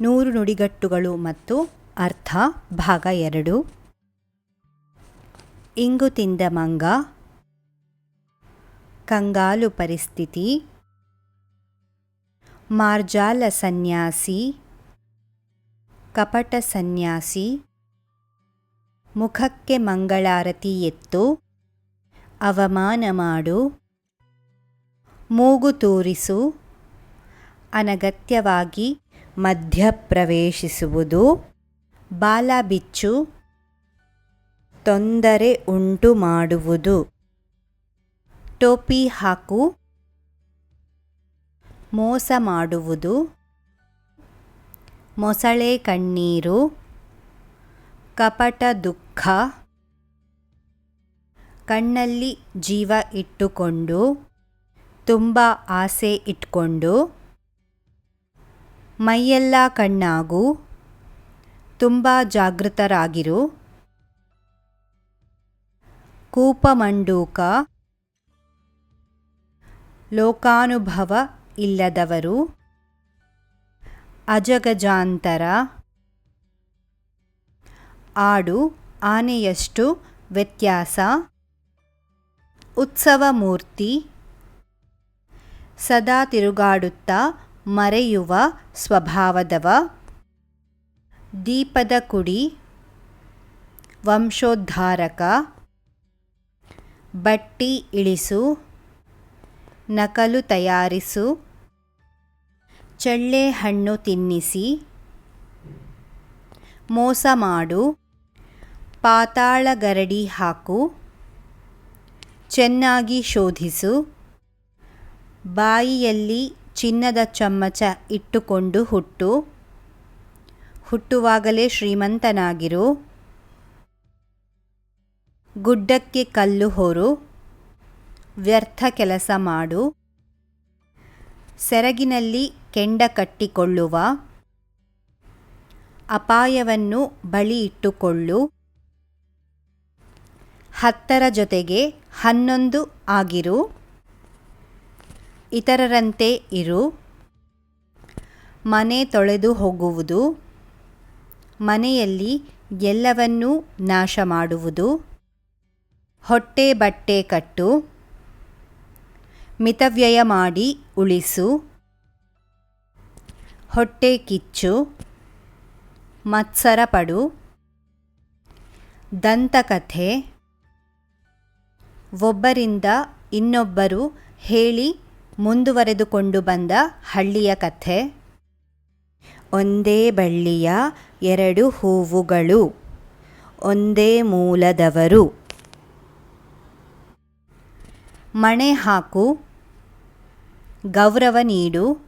ನೂರು ನುಡಿಗಟ್ಟುಗಳು ಮತ್ತು ಅರ್ಥ, ಭಾಗ ಎರಡು. ಇಂಗು ತಿಂದ ಮಂಗ. ಕಂಗಾಲು ಪರಿಸ್ಥಿತಿ. ಮಾರ್ಜಾಲ ಸನ್ಯಾಸಿ. ಕಪಟ ಸನ್ಯಾಸಿ. ಮುಖಕ್ಕೆ ಮಂಗಳಾರತಿ ಎತ್ತು. ಅವಮಾನ ಮಾಡು. ಮೂಗು ತೂರಿಸು. ಅನಗತ್ಯವಾಗಿ ಮಧ್ಯಪ್ರವೇಶಿಸುವುದು. ಬಾಲ ಬಿಚ್ಚು ತೊಂದರೆ ಉಂಟು ಮಾಡುವುದು. ಟೋಪಿ ಹಾಕು ಮೋಸ ಮಾಡುವುದು. ಮೊಸಳೆ ಕಣ್ಣೀರು ಕಪಟ ದುಃಖ ಕಣ್ಣಲ್ಲಿ ಜೀವ ಇಟ್ಟುಕೊಂಡು ತುಂಬ ಆಸೆ ಇಟ್ಕೊಂಡು ಮೈಯೆಲ್ಲ ಕಣ್ಣಾಗು. ತುಂಬ ಜಾಗೃತರಾಗಿರು. ಕೂಪಮಂಡೂಕ. ಲೋಕಾನುಭವ ಇಲ್ಲದವರು. ಅಜಗಜಾಂತರ. ಆಡು ಆನೆಯಷ್ಟು ವ್ಯತ್ಯಾಸ. ಉತ್ಸವ ಮೂರ್ತಿ ಸದಾ ತಿರುಗಾಡುತ್ತಾ ಮರೆಯುವ ಸ್ವಭಾವದವ. ದೀಪದ ಕುಡಿ. ವಂಶೋದ್ಧಾರಕ. ಬಟ್ಟಿ ಇಳಿಸು. ನಕಲು ತಯಾರಿಸು. ಚಳ್ಳೆ ಹಣ್ಣು ತಿನ್ನಿಸಿ. ಮೋಸ ಮಾಡು. ಪಾತಾಳಗರಡಿ ಹಾಕು. ಚೆನ್ನಾಗಿ ಶೋಧಿಸು. ಬಾಯಿಯಲ್ಲಿ ಚಿನ್ನದ ಚಮ್ಮಚ ಇಟ್ಟುಕೊಂಡು ಹುಟ್ಟು. ಹುಟ್ಟುವಾಗಲೇ ಶ್ರೀಮಂತನಾಗಿರು. ಗುಡ್ಡಕ್ಕೆ ಕಲ್ಲು ಹೊರು. ವ್ಯರ್ಥ ಕೆಲಸ ಮಾಡು. ಸೆರಗಿನಲ್ಲಿ ಕೆಂಡ ಕಟ್ಟಿಕೊಳ್ಳುವ. ಅಪಾಯವನ್ನು ಬಳಿ ಇಟ್ಟುಕೊಳ್ಳು. ಹತ್ತರ ಜೊತೆಗೆ ಹನ್ನೊಂದು ಆಗಿರು. ಇತರರಂತೆ ಇರು. ಮನೆ ತೊಳೆದು ಹೋಗುವುದು. ಮನೆಯಲ್ಲಿ ಎಲ್ಲವನ್ನೂ ನಾಶ ಮಾಡುವುದು ಹೊಟ್ಟೆ ಬಟ್ಟೆ ಕಟ್ಟು. ಮಿತವ್ಯಯ ಮಾಡಿ ಉಳಿಸು. ಹೊಟ್ಟೆ ಕಿಚ್ಚು. ಮತ್ಸರ ಪಡು. ದಂತಕಥೆ. ಒಬ್ಬರಿಂದ ಇನ್ನೊಬ್ಬರು ಹೇಳಿ ಮುಂದುವರೆದುಕೊಂಡು ಬಂದ ಹಳ್ಳಿಯ ಕಥೆ. ಒಂದೇ ಬಳ್ಳಿಯ ಎರಡು ಹೂವುಗಳು, ಒಂದೇ ಮೂಲದವರು. ಮಣೆ ಹಾಕು, ಗೌರವ ನೀಡು,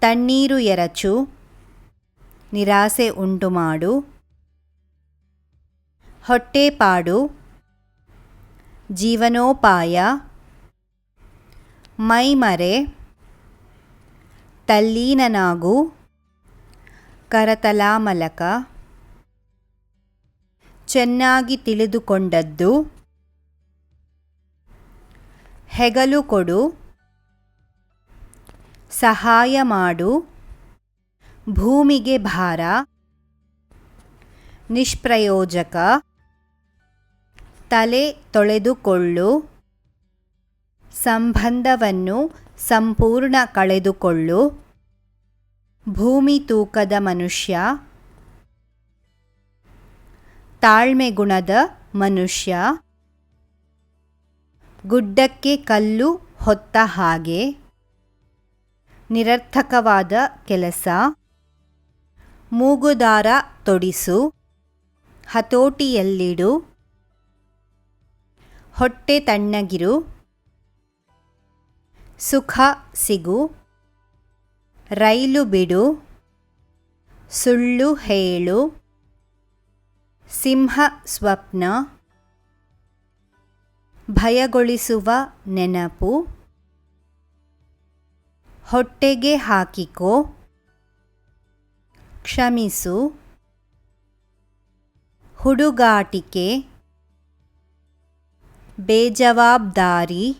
ತಣ್ಣೀರು ಎರಚು, ನಿರಾಸೆ ಉಂಟು ಮಾಡು. ಹೊಟ್ಟೆಪಾಡು ಜೀವನೋಪಾಯ. ಮೈಮರೆ ತಲ್ಲೀನನಾಗು ಕರತಲಾಮಲಕ ಚೆನ್ನಾಗಿ ತಿಳಿದುಕೊಂಡದ್ದು ಹೆಗಲು ಕೊಡು ಸಹಾಯ ಮಾಡು ಭೂಮಿಗೆ ಭಾರ ನಿಷ್ಪ್ರಯೋಜಕ ತಲೆ ತೊಳೆದುಕೊಳ್ಳು. ಸಂಬಂಧವನ್ನು ಸಂಪೂರ್ಣ ಕಳೆದುಕೊಳ್ಳು. ಭೂಮಿ ತೂಕದ ಮನುಷ್ಯ. ತಾಳ್ಮೆ ಗುಣದ ಮನುಷ್ಯ. ಗುಡ್ಡಕ್ಕೆ ಕಲ್ಲು ಹೊತ್ತ ಹಾಗೆ. ನಿರರ್ಥಕವಾದ ಕೆಲಸ. ಮೂಗುದಾರ ತೊಡಿಸು. ಹತೋಟಿಯಲ್ಲಿಡು. ಹೊಟ್ಟೆ ತಣ್ಣಗಿರು. ಸುಖ ಸಿಗು. ರೈಲು ಬಿಡು. ಸುಳ್ಳು ಹೇಳು. ಸಿಂಹ ಸ್ವಪ್ನ. ಭಯಗೊಳಿಸುವ ನೆನಪು. ಹೊಟ್ಟೆಗೆ ಹಾಕಿಕೋ. ಕ್ಷಮಿಸು. ಹುಡುಗಾಟಿಕೆ. ಬೇಜವಾಬ್ದಾರಿ.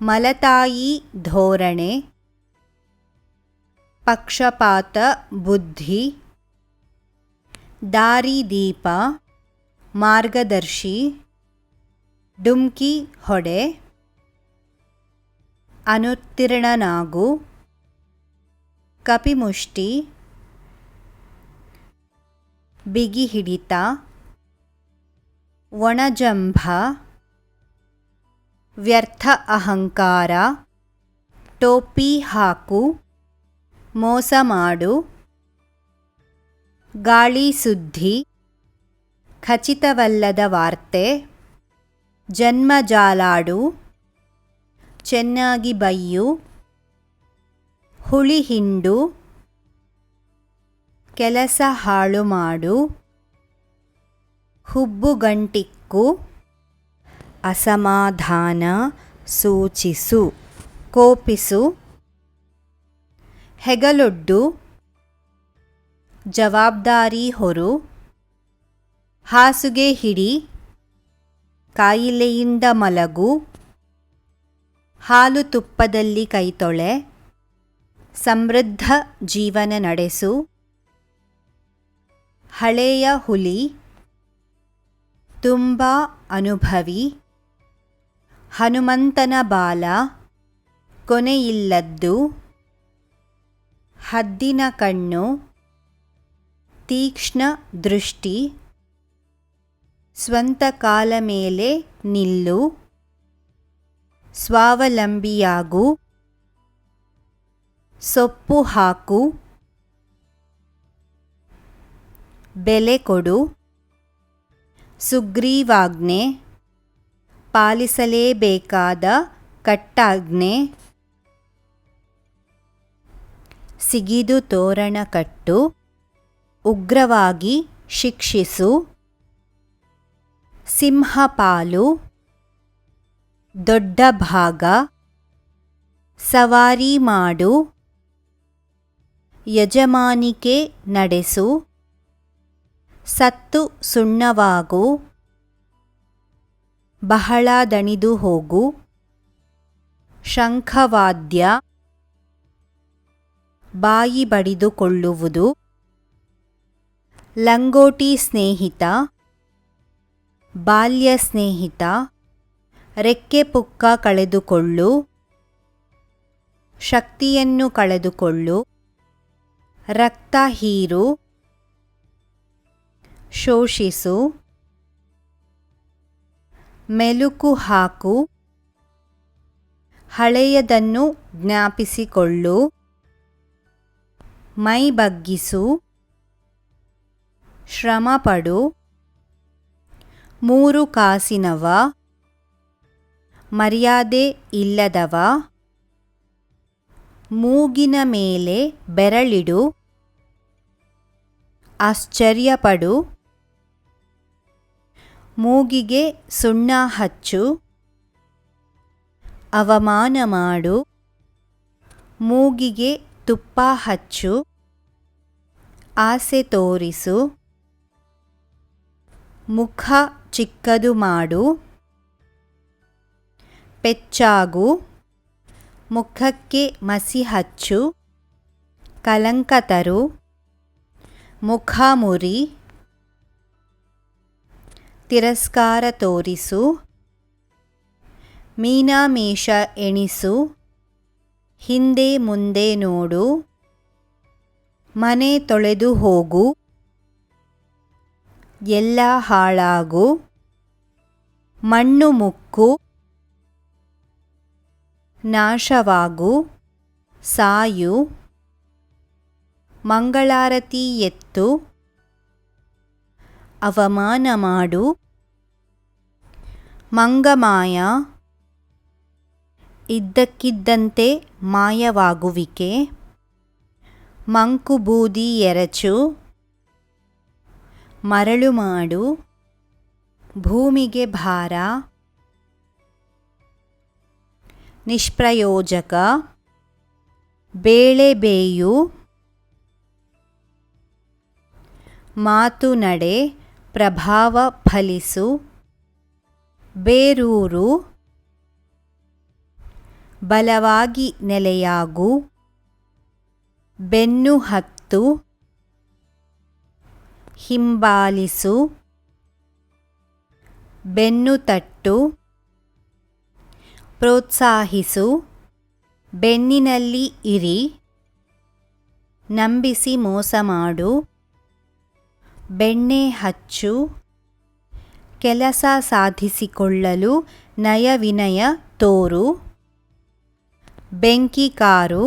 ಮಲತಾಯಿ ಧೋರಣೆ ಪಕ್ಷಪಾತ ಬುದ್ಧಿ ದಾರಿದೀಪ ಮಾರ್ಗದರ್ಶಿ ಡುಮ್ಕಿ ಹೊಡೆ ಅನುತ್ತೀರ್ಣನಾಗು ಕಪಿಮುಷ್ಟಿ ಬಿಗಿ ಹಿಡಿತ ಒಣಜಂಭ ವ್ಯರ್ಥ ಅಹಂಕಾರ, ಟೋಪಿ ಹಾಕು, ಮೋಸ ಮಾಡು, ಗಾಳಿ ಸುದ್ದಿ, ಖಚಿತವಲ್ಲದ ವಾರ್ತೆ ಜನ್ಮಜಾಲಾಡು ಚೆನ್ನಾಗಿ ಬೈಯು, ಹುಳಿ ಹಿಂಡು, ಕೆಲಸ ಹಾಳು ಮಾಡು ಹುಬ್ಬುಗಂಟಿಕ್ಕು ಅಸಮಾಧಾನ ಸೂಚಿಸು. ಕೋಪಿಸು. ಹೆಗಲೊಡ್ಡು. ಜವಾಬ್ದಾರಿ ಹೊರು. ಹಾಸುಗೆ ಹಿಡಿ. ಕಾಯಿಲೆಯಿಂದ ಮಲಗು. ಹಾಲು ತುಪ್ಪದಲ್ಲಿ ಕೈತೊಳೆ. ಸಮೃದ್ಧ ಜೀವನ ನಡೆಸು. ಹಳೆಯ ಹುಲಿ. ತುಂಬ ಅನುಭವಿ. ಹನುಮಂತನ ಬಾಲ, ಕೊನೆಯಿಲ್ಲದ್ದು, ಹದ್ದಿನ ಕಣ್ಣು, ತೀಕ್ಷ್ಣ ದೃಷ್ಟಿ, ಸ್ವಂತ ಕಾಲ ಮೇಲೆ ನಿಲ್ಲು, ಸ್ವಾವಲಂಬಿಯಾಗು, ಸೊಪ್ಪು ಹಾಕು, ಬೆಲೆ ಕೊಡು, ಸುಗ್ರೀವಾಜ್ಞೆ ಪಾಲಿಸಲೇಬೇಕಾದ ಕಟ್ಟಾಜ್ಞೆ. ಸಿಗಿದು ತೋರಣ ಕಟ್ಟು. ಉಗ್ರವಾಗಿ ಶಿಕ್ಷಿಸು. ಸಿಂಹಪಾಲು ದೊಡ್ಡ ಭಾಗ. ಸವಾರಿ ಮಾಡು. ಯಜಮಾನಿಕೆ ನಡೆಸು. ಸತ್ತು ಸುಣ್ಣವಾಗು. ಬಹಳ ದಣಿದು ಹೋಗು. ಶಂಖವಾದ್ಯ. ಬಾಯಿ ಬಡಿದುಕೊಳ್ಳುವುದು. ಲಂಗೋಟಿ ಸ್ನೇಹಿತ. ಬಾಲ್ಯ ಸ್ನೇಹಿತ. ರೆಕ್ಕೆ ಪುಕ್ಕ ಕಳೆದುಕೊಳ್ಳು. ಶಕ್ತಿಯನ್ನು ಕಳೆದುಕೊಳ್ಳು. ರಕ್ತ ಹೀರು. ಶೋಷಿಸು. ಮೆಲುಕು ಹಾಕು. ಹಳೆಯದನ್ನು ಜ್ಞಾಪಿಸಿಕೊಳ್ಳು. ಮೈ ಬಗ್ಗಿಸು. ಶ್ರಮಪಡು. ಮೂರು ಕಾಸಿನವ. ಮರ್ಯಾದೆ ಇಲ್ಲದವ. ಮೂಗಿನ ಮೇಲೆ ಬೆರಳಿಡು. ಆಶ್ಚರ್ಯಪಡು. ಮೂಗಿಗೆ ಸುಣ್ಣ ಹಚ್ಚು. ಅವಮಾನ ಮಾಡು. ಮೂಗಿಗೆ ತುಪ್ಪ ಹಚ್ಚು. ಆಸೆ ತೋರಿಸು. ಮುಖ ಚಿಕ್ಕದು ಮಾಡು. ಪೆಚ್ಚಾಗು. ಮುಖಕ್ಕೆ ಮಸಿ ಹಚ್ಚು. ಕಲಂಕ ತರು. ಮುಖ ಮುರಿ. ತಿರಸ್ಕಾರ ತೋರಿಸು. ಮೀನಾಮೇಷ ಎಣಿಸು. ಹಿಂದೆ ಮುಂದೆ ನೋಡು. ಮನೆ ತೊಳೆದು ಹೋಗು. ಎಲ್ಲ ಹಾಳಾಗು. ಮಣ್ಣು ಮುಕ್ಕು. ನಾಶವಾಗು. ಸಾಯು. ಮಂಗಳಾರತಿ ಎತ್ತು. ಅವಮಾನ ಮಾಡು ಮಂಗಮಾಯ. ಇದ್ದಕ್ಕಿದ್ದಂತೆ ಮಾಯವಾಗುವಿಕೆ. ಮಂಕುಬೂದಿ ಎರಚು. ಮರಳು ಮಾಡು. ಭೂಮಿಗೆ ಭಾರ. ನಿಷ್ಪ್ರಯೋಜಕ. ಬೇಳೆ ಬೇಯು. ಮಾತು ನಡೆ. ಪ್ರಭಾವ ಫಲಿಸು. ಬೇರೂರು. ಬಲವಾಗಿ ನೆಲೆಯಾಗು. ಬೆನ್ನು ಹತ್ತು. ಹಿಂಬಾಲಿಸು. ಬೆನ್ನು ತಟ್ಟು. ಪ್ರೋತ್ಸಾಹಿಸು. ಬೆನ್ನಿನಲ್ಲಿ ಇರಿ. ನಂಬಿಸಿ ಮೋಸ ಮಾಡು. ಬೆಣ್ಣೆ ಹಚ್ಚು, ಕೆಲಸ ಸಾಧಿಸಿಕೊಳ್ಳಲು ನಯವಿನಯ ತೋರು, ಬೆಂಕಿ ಕಾರು,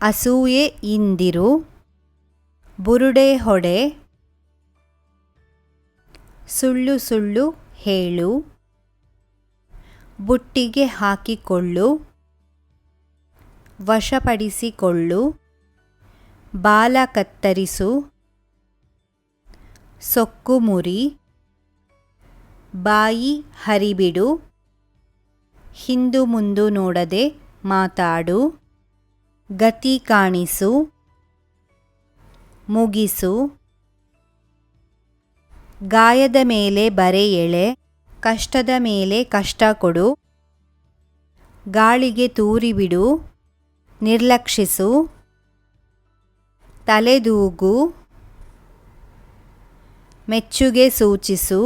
ಅಸೂಯೆ ಇಂದಿರು, ಬುರುಡೆ ಹೊಡೆ, ಸುಳ್ಳು ಸುಳ್ಳು ಹೇಳು, ಬುಟ್ಟಿಗೆ ಹಾಕಿಕೊಳ್ಳು, ವಶಪಡಿಸಿಕೊಳ್ಳು. ಬಾಲ ಕತ್ತರಿಸು. ಸೊಕ್ಕು ಮುರಿ. ಬಾಯಿ ಹರಿಬಿಡು. ಹಿಂದು ಮುಂದು ನೋಡದೆ ಮಾತಾಡು. ಗತಿ ಕಾಣಿಸು. ಮುಗಿಸು. ಗಾಯದ ಮೇಲೆ ಬರೆ ಎಳೆ, ಕಷ್ಟದ ಮೇಲೆ ಕಷ್ಟ ಕೊಡು. ಗಾಳಿಗೆ ತೂರಿಬಿಡು, ನಿರ್ಲಕ್ಷಿಸು. ತಲೆದೂಗು ಮೆಚ್ಚುಗೆ ಸೂಚಿಸು.